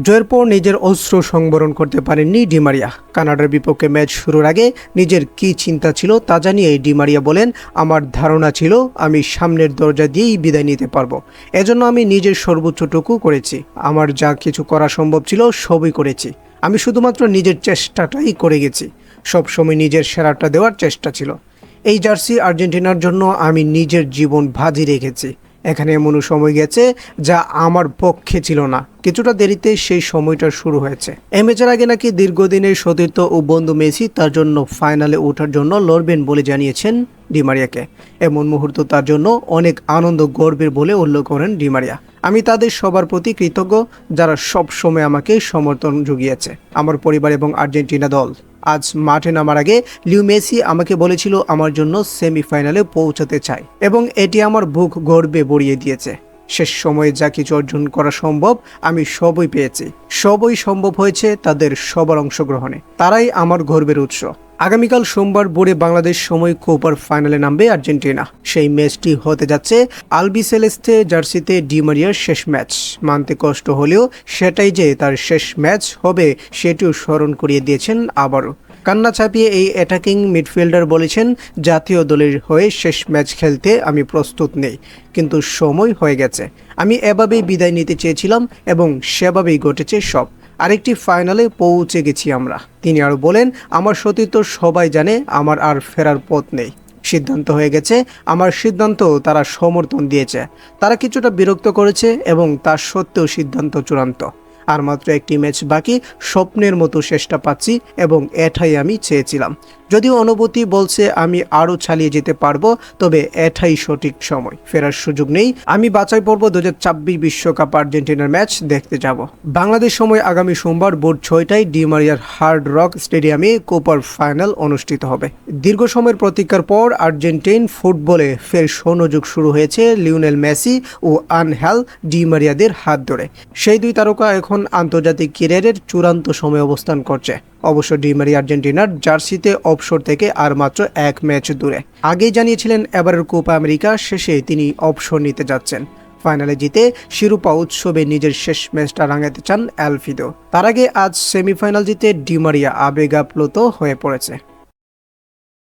জয়ের পর নিজের অস্ত্র সংবরণ করতে পারেননি ডিমারিয়া কানাডার বিপক্ষে ম্যাচ শুরুর আগে নিজের কি চিন্তা ছিল তা জানিয়ে ডিমারিয়া বলেন, আমার ধারণা ছিল আমি সামনের দরজা দিয়েই বিদায় নিতে পারব। এজন্য আমি নিজের সর্বোচ্চটুকু করেছি। আমার যা কিছু করা সম্ভব ছিল সবই করেছি। আমি শুধুমাত্র নিজের চেষ্টাটাই করে গেছি। সবসময় নিজের সেরাটা দেওয়ার চেষ্টা ছিল। এই জার্সি আর্জেন্টিনার জন্য আমি নিজের জীবন ভাজি রেখেছি। এখানে এমন সময় গেছে যা আমার পক্ষে ছিল না। কিছুটা দেরিতে সেই সময়টা শুরু হয়েছে। এই ম্যাচের আগে নাকি দীর্ঘদিনের সতীর্থ ও বন্ধু মেসি তার জন্য ফাইনালে ওঠার জন্য লড়বেন বলে জানিয়েছেন ডিমারিয়াকে এমন মুহূর্ত তার জন্য অনেক আনন্দ গর্বের বলে উল্লেখ করেন ডিমারিয়া আমি তাদের সবার প্রতি কৃতজ্ঞ যারা সব সময় আমাকে সমর্থন জুগিয়েছে। আমার পরিবার এবং আর্জেন্টিনা দল। আজ মাঠে নামার আগে লিউ মেসি আমাকে বলেছিল আমার জন্য সেমিফাইনালে পৌঁছাতে চায় এবং এটি আমার বুক গর্বে বড়িয়ে দিয়েছে। শেষ সময়ে যা কিছু অর্জন করা সম্ভব, আমি সবই পেয়েছি। সবই সম্ভব হয়েছে তাদের সবার অংশগ্রহণে। তারাই আমার গর্বের উৎস। আগামীকাল সোমবার বোর্ডে বাংলাদেশ সময় কোপার ফাইনালে নামবে আর্জেন্টিনা। সেই ম্যাচটি হতে যাচ্ছে আলবি সেলেস্তে জার্সিতে ডিমারিয়ার শেষ ম্যাচ। মানতে কষ্ট হলেও সেটাই যে তার শেষ ম্যাচ হবে, সেটিও স্মরণ করিয়ে দিয়েছেন আবারও। কান্না চাপিয়ে এই অ্যাটাকিং মিডফিল্ডার বলেছেন, জাতীয় দলের হয়ে শেষ ম্যাচ খেলতে আমি প্রস্তুত নেই, কিন্তু সময় হয়ে গেছে। আমি এভাবেই বিদায় নিতে চেয়েছিলাম এবং সেভাবেই ঘটেছে সব। আরেকটি ফাইনালে পৌঁছে গেছি আমরা। তিনি আরও বলেন, আমার সতীর্থ সবাই জানে আমার আর ফেরার পথ নেই। সিদ্ধান্ত হয়ে গেছে, আমার সিদ্ধান্ত তারা সমর্থন দিয়েছে। তারা কিছুটা বিরক্ত করেছে এবং তার সত্ত্বেও সিদ্ধান্ত চূড়ান্ত। আর মাত্র একটি ম্যাচ বাকি, স্বপ্নের মতো শেষটা পাচ্ছি এবং এটাই আমি চেয়েছিলাম। যদিও অনুভূতি বলছে আমি আরও চালিয়ে যেতে পারব, তবে এটাই সঠিক সময়। ফেরার সুযোগ নেই। আমি বাছাই পর্ব দু বিশ্বকাপ আর্জেন্টিনার ম্যাচ দেখতে যাব। বাংলাদেশ সময় আগামী সোমবার ভোর ছয়টায় ডিমারিয়ার হার্ড রক স্টেডিয়ামে কোপার ফাইনাল অনুষ্ঠিত হবে। দীর্ঘ সময়ের প্রতীক্ষার পর আর্জেন্টিন ফুটবলে ফের স্বর্ণযুগ শুরু হয়েছে লিওনেল মেসি ও আনহেল ডিমারিয়াদের হাত ধরে। সেই দুই তারকা এখন আন্তর্জাতিক ক্যারিয়ারের চূড়ান্ত সময় অবস্থান করছে। অবশ্য ডিমারি আর্জেন্টিনার জার্সিতে অবসর থেকে আর মাত্র এক ম্যাচ দূরে। আগেই জানিয়েছিলেন এবারের কোপা আমেরিকা, শেষে তিনি অবসর নিতে যাচ্ছেন। ফাইনালে জিতে শিরোপা উৎসবে নিজের শেষ ম্যাচটা রাঙাতে চান অ্যালফিদো। তার আগে আজ সেমিফাইনাল জিতে ডিমারিয়া আবেগাপ্লুত হয়ে পড়েছে।